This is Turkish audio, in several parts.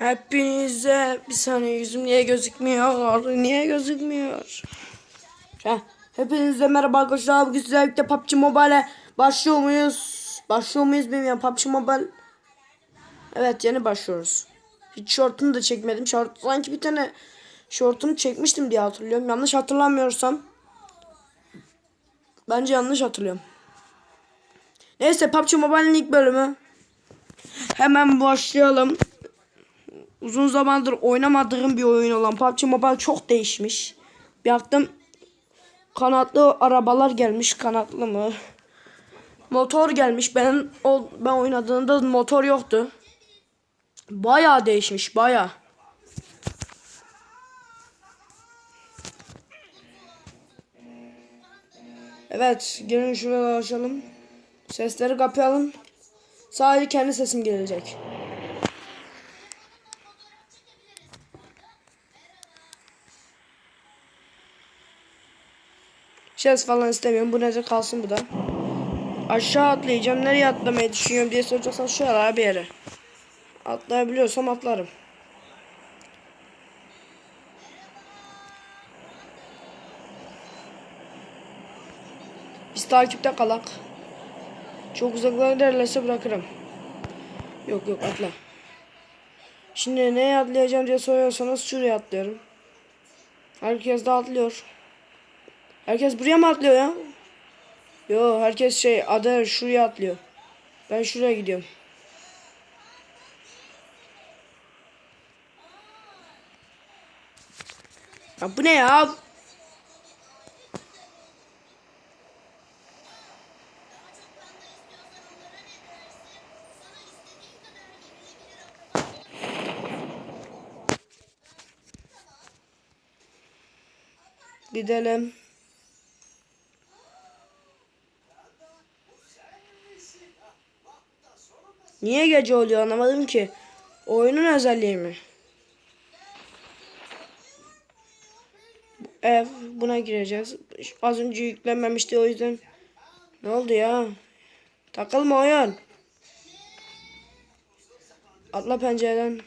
Hepinize bir saniye yüzüm niye gözükmüyor? Niye gözükmüyor? Heh. Hepinize merhaba arkadaşlar. Bugün sizlerle birlikte PUBG Mobile'e başlıyor muyuz? Başlıyor muyuz bilmiyorum. PUBG Mobile. Evet yeni başlıyoruz. Hiç şortunu da çekmedim. Şort, sanki bir tane şortumu çekmiştim diye hatırlıyorum. Yanlış hatırlamıyorsam. Bence yanlış hatırlıyorum. Neyse PUBG Mobile'in ilk bölümü. Hemen başlayalım. Uzun zamandır oynamadığım bir oyun olan PUBG Mobile çok değişmiş. Bir baktım kanatlı arabalar gelmiş. Kanatlı mı? Motor gelmiş. Ben o ben oynadığımda motor yoktu. Bayağı değişmiş, bayağı. Evet, gelin şuraya açalım. Sesleri kapayalım. Sadece kendi sesim gelecek. Ses falan istemiyorum. Bu nece kalsın bu da. Aşağı atlayacağım. Nereye atlamayı düşünüyorum diye soracaksan şuralara bir yere. Atlayabiliyorsam atlarım. Biz takipte kalak. Çok uzaklara giderlerse bırakırım. Yok yok atla. Şimdi neye atlayacağım diye soruyorsanız şuraya atlıyorum. Herkes de atlıyor. Herkes buraya mı atlıyor ya? Yo herkes şey adı şuraya atlıyor. Ben şuraya gidiyorum. Ya bu ne ya? Gidelim. Niye gece oluyor anlamadım ki. Oyunun özelliği mi? Ev buna gireceğiz. Az önce yüklenmemişti o yüzden. Ne oldu ya? Takılma oyun. Atla pencereden.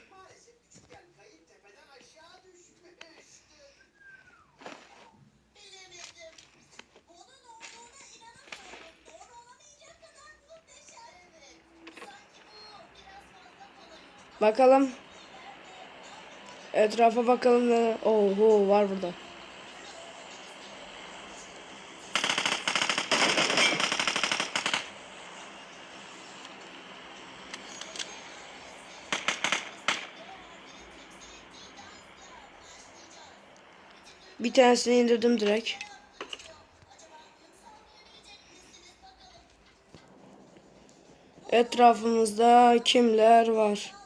Bakalım. Etrafa bakalım. Oho var burada. Bir tanesini indirdim direkt. Etrafımızda kimler var?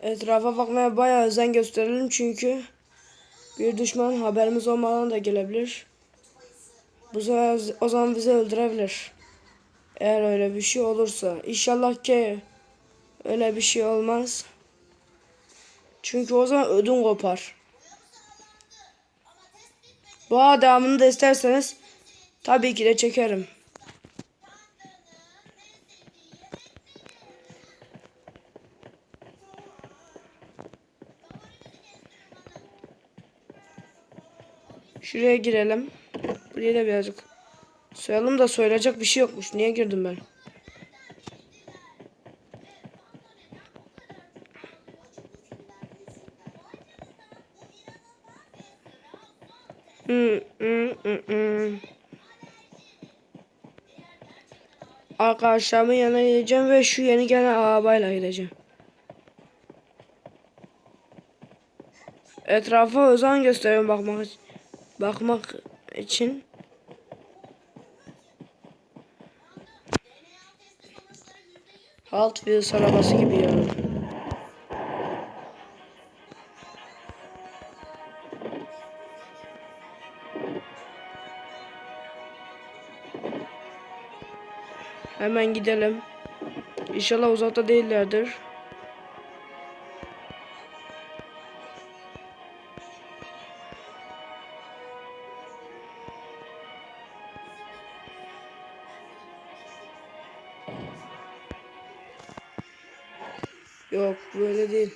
Etrafa bakmaya bayağı özen gösterelim çünkü bir düşman haberimiz olmadan da gelebilir. Bu sefer o zaman bizi öldürebilir. Eğer öyle bir şey olursa. İnşallah ki öyle bir şey olmaz. Çünkü o zaman ödün kopar. Bu adamını da isterseniz tabii ki de çekerim. Şuraya girelim. Buraya da birazcık soyalım da soyulacak bir şey yokmuş. Niye girdim ben? Hmm, hmm, hmm, hmm. Arkadaşlarımın yanına gideceğim ve şu yeni gelen arabayla gideceğim. Etrafa özen gösteriyorum bakmak için. Bakmak için. Halt Wheels arabası gibi ya. Hemen gidelim. İnşallah uzakta değillerdir. Yok böyle değil.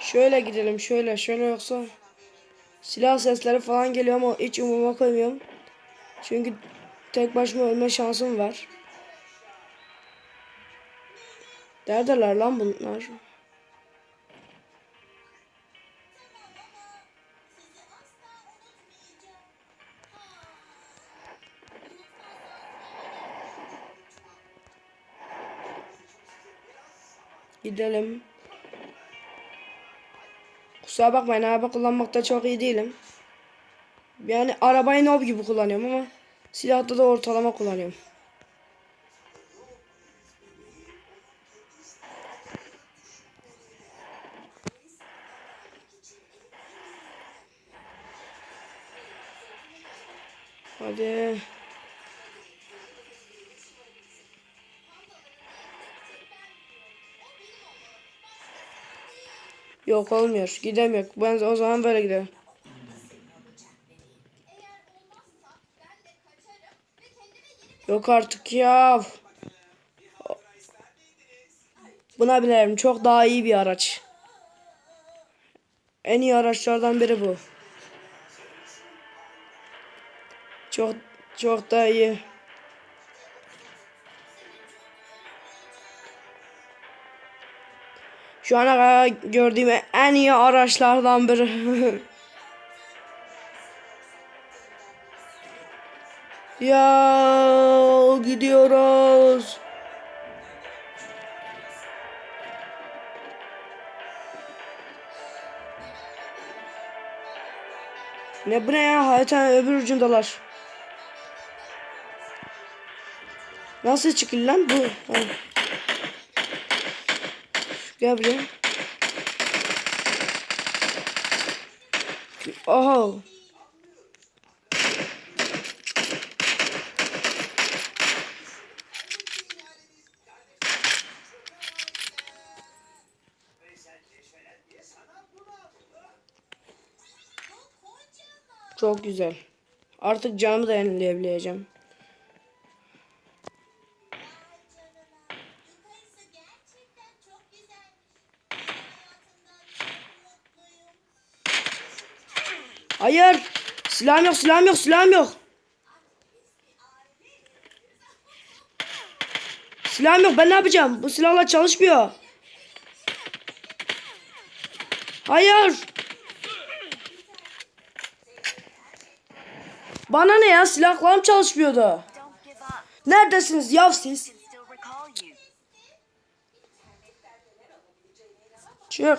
Şöyle gidelim şöyle şöyle yoksa silah sesleri falan geliyor ama hiç umuruma koymuyorum. Çünkü tek başıma ölme şansım var. Neredeler lan bunlar? Gidelim. Kusura bakmayın araba kullanmakta çok iyi değilim. Yani arabayı nob gibi kullanıyorum ama silahta da ortalama kullanıyorum. Hadi. Yok olmuyor. Gidemiyor. Ben o zaman böyle gidelim. Yok artık ya. Buna binerim. Çok daha iyi bir araç. En iyi araçlardan biri bu. Çok çok daha iyi. Şu ana kadar gördüğüm en iyi araçlardan biri. ya gidiyoruz. Ne bu ne ya? Haritanın öbür ucundalar. Nasıl çıkıyor lan bu? Ha. Gel buraya. Oha. Çok güzel. Artık canımı da yenileyebileceğim. Hayır. Silahım yok, silahım yok, silahım yok. Silahım yok. Ben ne yapacağım? Bu silahla çalışmıyor. Hayır. Bana ne ya? Silahlarım çalışmıyordu. Neredesiniz yav siz? Çık.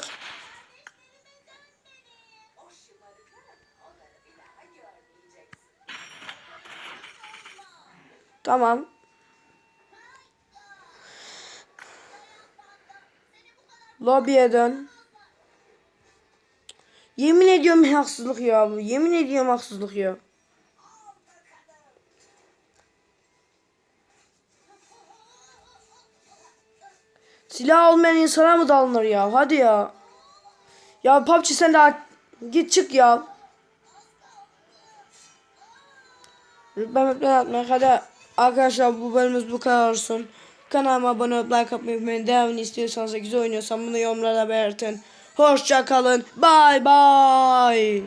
Tamam. Lobiye dön. Yemin ediyorum haksızlık ya bu. Yemin ediyorum haksızlık ya. Silah olmayan insana mı dalınır ya? Hadi ya. Ya PUBG sen daha git çık ya. Lütfen lütfen atmayın. Hadi arkadaşlar bu bölümümüz bu kadar olsun. Kanalıma abone olup like atmayı unutmayın. Devamını istiyorsanız da güzel oynuyorsam bunu yorumlarda belirtin. Hoşça kalın. Bye bye.